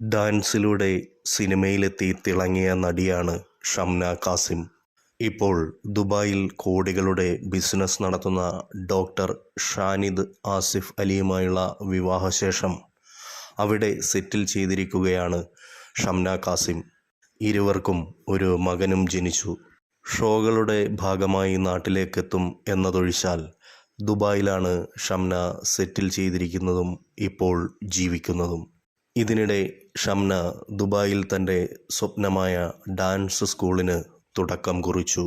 ഡാൻസിലൂടെ സിനിമയിലെത്തി തിളങ്ങിയ നടിയാണ് ഷംന കാസിം ഇപ്പോൾ ദുബായിൽ കോടികളുടെ ബിസിനസ് നടത്തുന്ന ഡോക്ടർ ഷാനിദ് ആസിഫ് അലിയുമായുള്ള വിവാഹശേഷം അവിടെ സെറ്റിൽ ചെയ്തിരിക്കുകയാണ് ഷംന കാസിം ഇരുവർക്കും ഒരു മകനും ജനിച്ചു. ഷോകളുടെ ഭാഗമായി നാട്ടിലേക്കെത്തും എന്നതൊഴിച്ചാൽ ദുബായിലാണ് ഷംന സെറ്റിൽ ചെയ്തിരിക്കുന്നതും ഇപ്പോൾ ജീവിക്കുന്നതും. ഇതിനിടെ ഷംന ദുബായിൽ തന്റെ സ്വപ്നമായ ഡാൻസ് സ്കൂളിന് തുടക്കം കുറിച്ചു.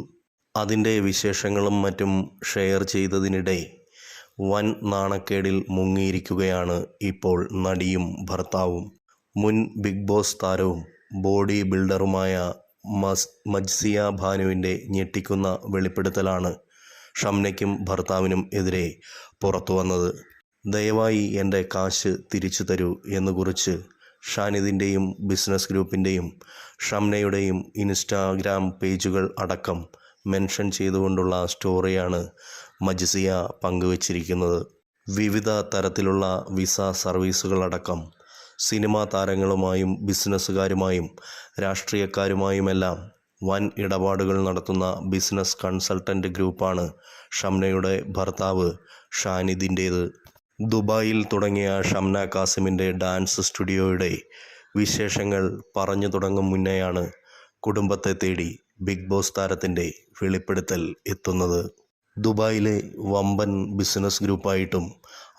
അതിന്റെ വിശേഷങ്ങളും മറ്റും ഷെയർ ചെയ്തതിനിടെ വൻ നാണക്കേടിൽ മുങ്ങിയിരിക്കുകയാണ് ഇപ്പോൾ നടിയും ഭർത്താവും. മുൻ ബിഗ് ബോസ് താരവും ബോഡി ബിൽഡറുമായ മസ് മജ്സിയ ഭാനുവിന്റെ ഞെട്ടിക്കുന്ന വെളിപ്പെടുത്തലാണ് ഷംനയ്ക്കും ഭർത്താവിനും എതിരെ പുറത്തു വന്നത് ദയവായി എന്റെ കാശ് തിരിച്ചു തരൂ എന്ന് കുറിച്ച് ഷാനിദിന്റെയും ബിസിനസ് ഗ്രൂപ്പിന്റെയും ഷംനയുടെയും ഇൻസ്റ്റാഗ്രാം പേജുകൾ അടക്കം മെൻഷൻ ചെയ്തുകൊണ്ടുള്ള സ്റ്റോറിയാണ് മജിസിയ പങ്കുവച്ചിരിക്കുന്നത്. വിവിധ തരത്തിലുള്ള വിസ സർവീസുകളടക്കം സിനിമാ താരങ്ങളുമായും ബിസിനസ്സുകാരുമായും രാഷ്ട്രീയക്കാരുമായുമെല്ലാം വൻ ഇടപാടുകൾ നടത്തുന്ന ബിസിനസ് കൺസൾട്ടന്റ് ഗ്രൂപ്പാണ് ഷംനയുടെ ഭർത്താവ് ഷാനിദിന്റേത് ദുബായിൽ തുടങ്ങിയ ഷംന കാസിമിന്റെ ഡാൻസ് സ്റ്റുഡിയോയുടെ വിശേഷങ്ങൾ പറഞ്ഞു തുടങ്ങും മുന്നെയാണ് കുടുംബത്തെ തേടി ബിഗ് ബോസ് താരത്തിന്റെ വെളിപ്പെടുത്തൽ എത്തുന്നത്. ദുബായിലെ വമ്പൻ ബിസിനസ് ഗ്രൂപ്പായിട്ടും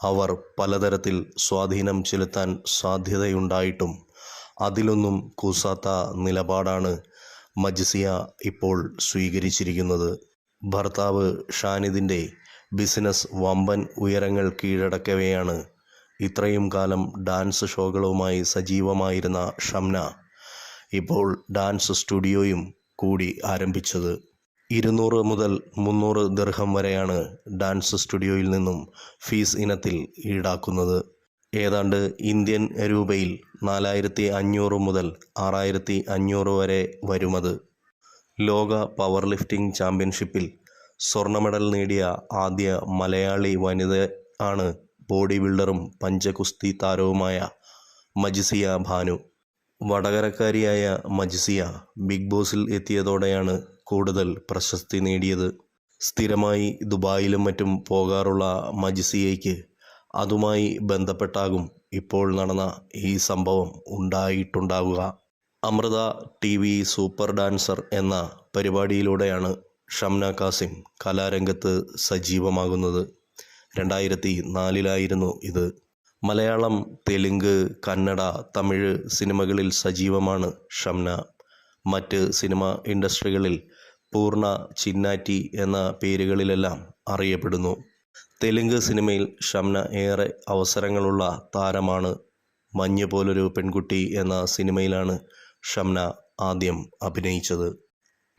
അവർ പലതരത്തിൽ സ്വാധീനം ചെലുത്താൻ സാധ്യതയുണ്ടായിട്ടും അതിലൊന്നും കൂസാത്ത നിലപാടാണ് മജ്സിയ ഇപ്പോൾ സ്വീകരിച്ചിരിക്കുന്നത്. ഭർത്താവ് ഷാനിദിന്റെ ബിസിനസ് വമ്പൻ ഉയരങ്ങൾ കീഴടക്കവെയാണ്. ഇത്രയും കാലം ഡാൻസ് ഷോകളുമായി സജീവമായിരുന്ന ഷംന ഇപ്പോൾ ഡാൻസ് സ്റ്റുഡിയോയും കൂടി ആരംഭിച്ചത്. ഇരുന്നൂറ് മുതൽ മുന്നൂറ് ദീർഘം വരെയാണ് ഡാൻസ് സ്റ്റുഡിയോയിൽ നിന്നും ഫീസ് ഇനത്തിൽ ഈടാക്കുന്നത്. ഏതാണ്ട് ഇന്ത്യൻ രൂപയിൽ നാലായിരത്തി അഞ്ഞൂറ് മുതൽ ആറായിരത്തി അഞ്ഞൂറ് വരെ വരുമത്. ലോക പവർ ലിഫ്റ്റിംഗ് ചാമ്പ്യൻഷിപ്പിൽ സ്വർണ മെഡൽ നേടിയ ആദ്യ മലയാളി വനിത ആണ് ബോഡി ബിൽഡറും പഞ്ചകുസ്തി താരവുമായ മജിസിയ ഭാനു. വടകരക്കാരിയായ മജിസിയ ബിഗ് ബോസിൽ എത്തിയതോടെയാണ് കൂടുതൽ പ്രശസ്തി നേടിയത്. സ്ഥിരമായി ദുബായിലും മറ്റും പോകാറുള്ള മജിസിയയ്ക്ക് അതുമായി ബന്ധപ്പെട്ടാകും ഇപ്പോൾ നടന്ന ഈ സംഭവം ഉണ്ടായിട്ടുണ്ടാവുക. അമൃത ടി സൂപ്പർ ഡാൻസർ എന്ന പരിപാടിയിലൂടെയാണ് ഷംന കാസിം കലാരംഗത്ത് സജീവമാകുന്നത് രണ്ടായിരത്തി നാലിലായിരുന്നു ഇത്. മലയാളം തെലുങ്ക് കന്നഡ തമിഴ് സിനിമകളിൽ സജീവമാണ് ഷംന. മറ്റ് സിനിമ ഇൻഡസ്ട്രികളിൽ പൂർണ ചിന്നാറ്റി എന്ന പേരുകളിലെല്ലാം അറിയപ്പെടുന്നു. തെലുങ്ക് സിനിമയിൽ ഷംന ഏറെ അവസരങ്ങളുള്ള താരമാണ്. മഞ്ഞ് പോലൊരു പെൺകുട്ടി എന്ന സിനിമയിലാണ് ഷംന ആദ്യം അഭിനയിച്ചത്.